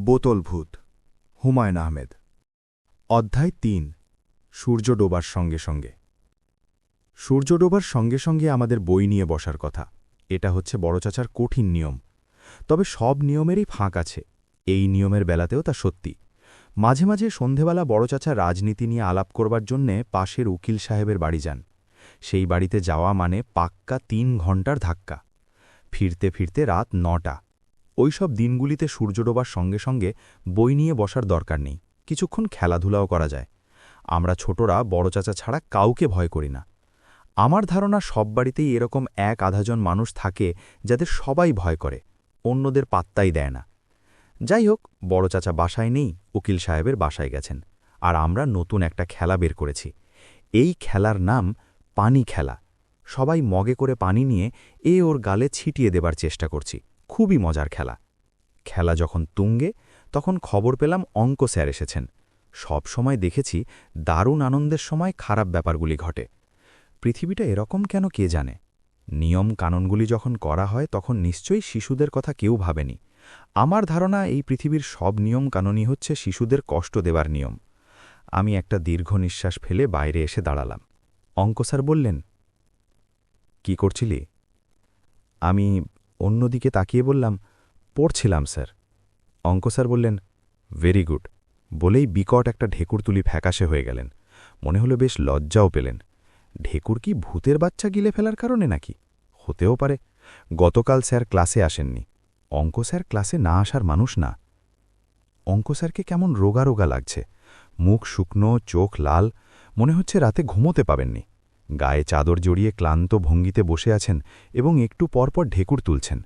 বোতল ভূত হুমায়ুন আহমেদ। অধ্যায় তিন, সূর্য ডোবার সঙ্গে সঙ্গে। সূর্য ডোবার সঙ্গে সঙ্গে আমাদের বই নিয়ে বসার কথা। এটা হচ্ছে বড় চাচার কঠিন নিয়ম। তবে সব নিয়মেরই ফাঁক আছে। এই নিয়মের বেলাতেও তা সত্যি। মাঝে মাঝে সন্ধেবেলা বড় চাচা রাজনীতি নিয়ে আলাপ করবার জন্যে পাশের উকিল সাহেবের বাড়ি যান। সেই বাড়িতে যাওয়া মানে পাক্কা তিন ঘণ্টার ধাক্কা। ফিরতে ফিরতে রাত নটা। ওইসব দিনগুলিতে সূর্য ডোবার সঙ্গে সঙ্গে বই নিয়ে বসার দরকার নেই, কিছুক্ষণ খেলাধুলাও করা যায়। আমরা ছোটরা বড় চাচা ছাড়া কাউকে ভয় করি না। আমার ধারণা সব বাড়িতেই এরকম এক আধাজন মানুষ থাকে যাদের সবাই ভয় করে, অন্যদের পাত্তাই দেয় না। যাই হোক, বড় চাচা বাসায় নেই, উকিল সাহেবের বাসায় গেছেন, আর আমরা নতুন একটা খেলা বের করেছি। এই খেলার নাম পানি খেলা। সবাই মগে করে পানি নিয়ে এ ওর গালে ছিটিয়ে দেবার চেষ্টা করছি। খুবই মজার খেলা। খেলা যখন তুঙ্গে, তখন খবর পেলাম অঙ্ক স্যার এসেছেন। সব সময় দেখেছি দারুণ আনন্দের সময় খারাপ ব্যাপারগুলি ঘটে। পৃথিবীটা এরকম কেন কে জানে? নিয়ম কানুনগুলি যখন করা হয়, তখন নিশ্চয়ই শিশুদের কথা কেউ ভাবেনি। আমার ধারণা এই পৃথিবীর সব নিয়ম কানুনই হচ্ছে শিশুদের কষ্ট দেবার নিয়ম। আমি একটা দীর্ঘ নিঃশ্বাস ফেলে বাইরে এসে দাঁড়ালাম। অঙ্ক স্যার বললেন, কি করছিলি? আমি অন্যদিকে তাকিয়ে বললাম, পড়ছিলাম, স্যার। অঙ্ক স্যার বললেন, ভেরি গুড। বলেই বিকট একটা ঢেকুর তুলি ফ্যাকাশে হয়ে গেলেন। মনে হলো বেশ লজ্জাও পেলেন। ঢেকুর কি ভূতের বাচ্চা গিলে ফেলার কারণে নাকি? হতেও পারে। গতকাল স্যার ক্লাসে আসেননি। অঙ্ক স্যার ক্লাসে না আসার মানুষ না। অঙ্ক স্যারকে কেমন রোগা রোগা লাগছে। মুখ শুকনো, চোখ লাল, মনে হচ্ছে রাতে ঘুমোতে পাবেননি। গায়ে চাদর জড়িয়ে ক্লান্ত ভঙ্গিতে বসে আছেন এবং একটু পরপর ঢেকুর তুলছেন।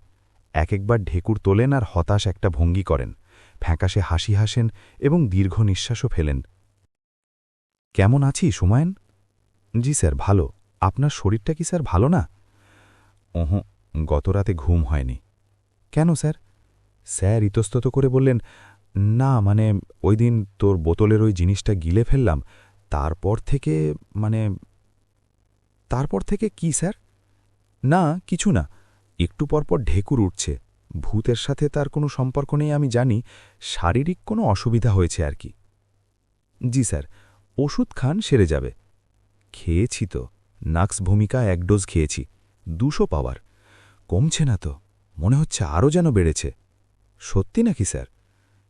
এক একবার ঢেকুর তোলেন আর হতাশ একটা ভঙ্গি করেন। ফ্যাঁকাশে হাসি হাসেন এবং দীর্ঘ নিঃশ্বাসও ফেলেন। কেমন আছি, সুমায়ন? জি স্যার, ভালো। আপনার শরীরটা কি স্যার ভালো না? ওহ গতরাতে ঘুম হয়নি। কেন স্যার? স্যার ইতস্তত করে বললেন, না মানে ওই দিন তোর বোতলের ওই জিনিসটা গিলে ফেললাম। তারপর থেকে মানে তারপর থেকে কি, স্যার? না, কিছু না। একটু পরপর ঢেকুর উঠছে। ভূতের সাথে তার কোনো সম্পর্ক নেই, আমি জানি। শারীরিক কোনো অসুবিধা হয়েছে আর কি। জি, স্যার। ওষুধ খান, সেরে যাবে। খেয়েছি তো। নাক্স ভূমিকা এক ডোজ খেয়েছি। দুশো পাওয়ার। কমছে না তো। মনে হচ্ছে আরও যেন বেড়েছে। সত্যি নাকি, স্যার?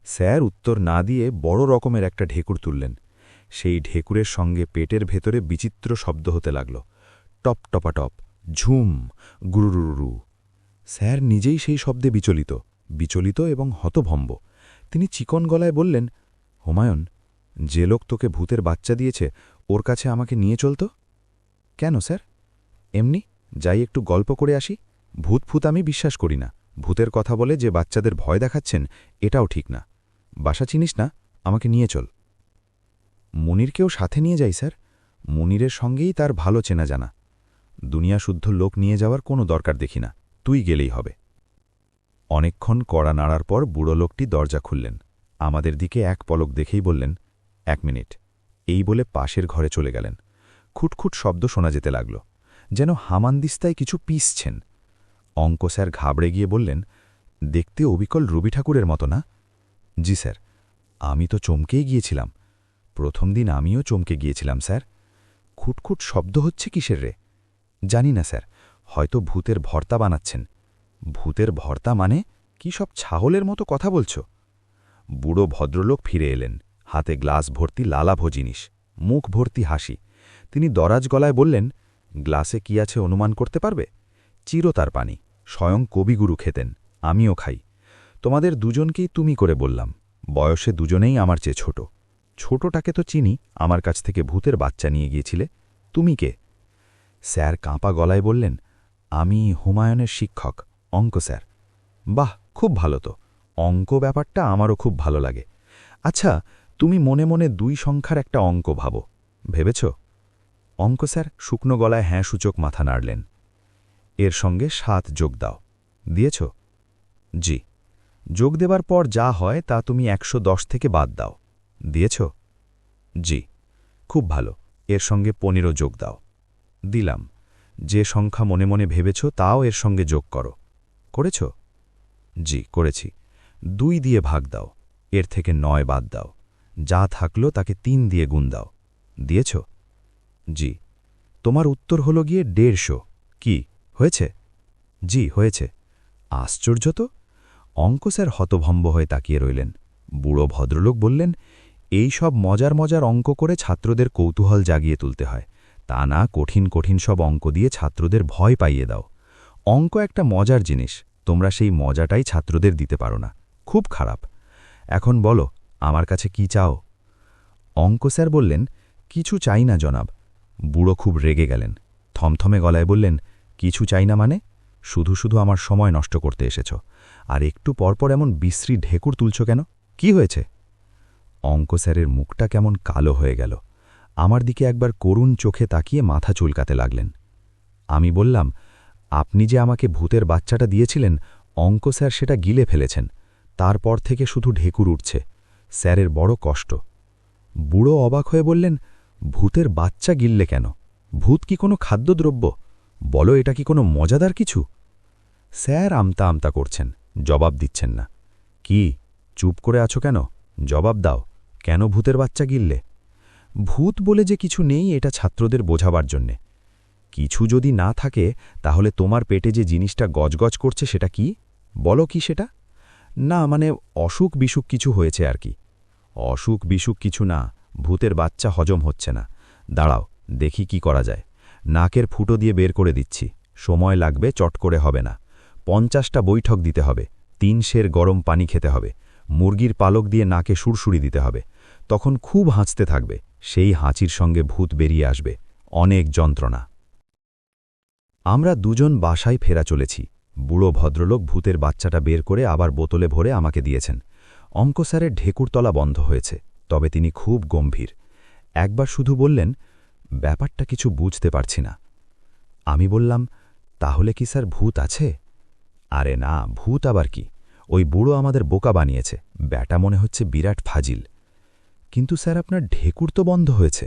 স্যার উত্তর না দিয়ে বড় রকমের একটা ঢেকুর তুললেন। সেই ঢেকুরের সঙ্গে পেটের ভেতরে বিচিত্র শব্দ হতে লাগল। টপ টপাটপ, ঝুম, গুরুরুরু। স্যার নিজেই সেই শব্দে বিচলিত বিচলিত এবং হতভম্ব। তিনি চিকন গলায় বললেন, হুমায়ুন, যে লোক তোকে ভূতের বাচ্চা দিয়েছে, ওর কাছে আমাকে নিয়ে চলত কেন, স্যার? এমনি, যাই একটু গল্প করে আসি। ভূত ফুত আমি বিশ্বাস করি না। ভূতের কথা বলে যে বাচ্চাদের ভয় দেখাচ্ছেন, এটাও ঠিক না। বাসা চিনিস না? আমাকে নিয়ে চল। মুনিরকেও সাথে নিয়ে যাই, স্যার। মুনিরের সঙ্গেই তার ভালো চেনা জানা। দুনিয়া শুদ্ধ লোক নিয়ে যাওয়ার কোনো দরকার দেখি না, তুই গেলেই হবে। অনেকক্ষণ কড়া নাড়ার পর বুড়ো লোকটি দরজা খুললেন। আমাদের দিকে এক পলক দেখেই বললেন, এক মিনিট। এই বলে পাশের ঘরে চলে গেলেন। খুটখুট শব্দ শোনা যেতে লাগল, যেন হামানদিস্তায় কিছু পিসছেন। অঙ্ক স্যার ঘাবড়ে গিয়ে বললেন, দেখতে অবিকল রবি ঠাকুরের মতো না? জি স্যার, আমি তো চমকেই গিয়েছিলাম। প্রথম দিন আমিও চমকে গিয়েছিলাম স্যার। খুটখুট শব্দ হচ্ছে কিসের রে? জানি না, স্যার। হয়তো ভূতের ভর্তা বানাচ্ছেন। ভূতের ভর্তা মানে কি সব ছাহলের মতো কথা বলছ? বুড়ো ভদ্রলোক ফিরে এলেন। হাতে গ্লাস ভর্তি লালাভ জিনিস মুখ ভর্তি হাসি। তিনি দরাজ গলায় বললেন, গ্লাসে কি আছে অনুমান করতে পারবে? চিরতার পানি, স্বয়ং কবিগুরু খেতেন, আমিও খাই। তোমাদের দুজনকেই তুমি করে বললাম, বয়সে দুজনেই আমার চেয়ে ছোট। ছোটটাকে তো চিনি, আমার কাছ থেকে ভূতের বাচ্চা নিয়ে গিয়েছিলে, তুমি কে? স্যার কাঁপা গলায় বললেন, আমি হুমায়ুনের শিক্ষক, অঙ্ক স্যার। বাহ, খুব ভালো তো। অঙ্ক ব্যাপারটা আমারও খুব ভালো লাগে। আচ্ছা তুমি মনে মনে দুই সংখ্যার একটা অঙ্ক ভাবো, ভেবেছ? অঙ্ক স্যার শুকনো গলায় হ্যাঁ সূচক মাথা নাড়লেন। এর সঙ্গে সাত যোগ দাও। দিয়েছ? জি। যোগ দেবার পর যা হয় তা তুমি একশো দশ থেকে বাদ দাও। দিয়েছ? জি। খুব ভালো। এর সঙ্গে পনেরো যোগ দাও। দিলাম। যে সংখ্যা মনে মনে ভেবেছ, তাও এর সঙ্গে যোগ করো। করেছ? জি, করেছি। দুই দিয়ে ভাগ দাও। এর থেকে নয় বাদ দাও। যা থাকল তাকে তিন দিয়ে গুণ দাও। দিয়েছ? জি। তোমার উত্তর হলো গিয়ে দেড়শো। কি, হয়েছে? জি, হয়েছে। আশ্চর্য তো! অঙ্ক স্যার হতভম্ব হয়ে তাকিয়ে রইলেন। বুড়ো ভদ্রলোক বললেন, এই সব মজার মজার অঙ্ক করে ছাত্রদের কৌতূহল জাগিয়ে তুলতে হয়। তা না, কঠিন কঠিন সব অঙ্ক দিয়ে ছাত্রদের ভয় পাইয়ে দাও। অঙ্ক একটা মজার জিনিস, তোমরা সেই মজাটাই ছাত্রদের দিতে পারো না। খুব খারাপ। এখন বলো, আমার কাছে কি চাও? অঙ্ক স্যার বললেন, কিছু চাই না, জনাব। বুড়ো খুব রেগে গেলেন। থমথমে গলায় বললেন, কিছু চাই না মানে? শুধু শুধু আমার সময় নষ্ট করতে এসেছ। আর একটু পরপর এমন বিশ্রী ঢেকুর তুলছ কেন? কি হয়েছে? অঙ্ক স্যারের মুখটা কেমন কালো হয়ে গেল। আমার দিকে একবার করুণ চোখে তাকিয়ে মাথা চুলকাতে লাগলেন। আমি বললাম, আপনি যে আমাকে ভূতের বাচ্চাটা দিয়েছিলেন, অঙ্ক স্যার সেটা গিলে ফেলেছেন। তারপর থেকে শুধু ঢেকুর উঠছে। স্যারের বড় কষ্ট। বুড়ো অবাক হয়ে বললেন, ভূতের বাচ্চা গিললে কেন? ভূত কি কোনো খাদ্যদ্রব্য? বলো, এটা কি কোনো মজাদার কিছু? স্যার আমতা আমতা করছেন, জবাব দিচ্ছেন না। কি? চুপ করে আছো কেন? জবাব দাও। কেন ভূতের বাচ্চা গিললে? ভূত বলে যে কিছু নেই, এটা ছাত্রদের বোঝাবার জন্যে। কিছু যদি না থাকে, তাহলে তোমার পেটে যে জিনিসটা গজগজ করছে সেটা কি? বলো কি সেটা? না মানে অসুখ বিসুখ কিছু হয়েছে আর কি। অসুখ বিসুখ কিছু না, ভূতের বাচ্চা হজম হচ্ছে না। দাঁড়াও, দেখি কি করা যায়। নাকের ফুটো দিয়ে বের করে দিচ্ছি। সময় লাগবে, চট করে হবে না। পঞ্চাশটা বৈঠক দিতে হবে। তিন সের গরম পানি খেতে হবে। মুরগির পালক দিয়ে নাকে সুরসুরি দিতে হবে। তখন খুব হাঁচতে থাকবে। সেই হাঁচির সঙ্গে ভূত বেরিয়ে আসবে, অনেক যন্ত্রণা। আমরা দুজন বাসায় ফেরা চলেছি। বুড়ো ভদ্রলোক ভূতের বাচ্চাটা বের করে আবার বোতলে ভরে আমাকে দিয়েছেন। অঙ্ক স্যারের ঢেকুরতলা বন্ধ হয়েছে, তবে তিনি খুব গম্ভীর। একবার শুধু বললেন, ব্যাপারটা কিছু বুঝতে পারছি না। আমি বললাম, তাহলে কি স্যার ভূত আছে? আরে না, ভূত আবার কি? ওই বুড়ো আমাদের বোকা বানিয়েছে। ব্যাটা মনে হচ্ছে বিরাট ফাজিল। কিন্তু স্যার, আপনার ঢেকুর তো বন্ধ হয়েছে।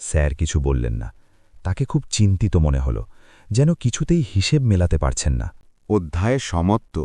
স্যার কিছু বললেন না। তাকে খুব চিন্তিত মনে হল, যেন কিছুতেই হিসেব মেলাতে পারছেন না। অধ্যায় সমত্ব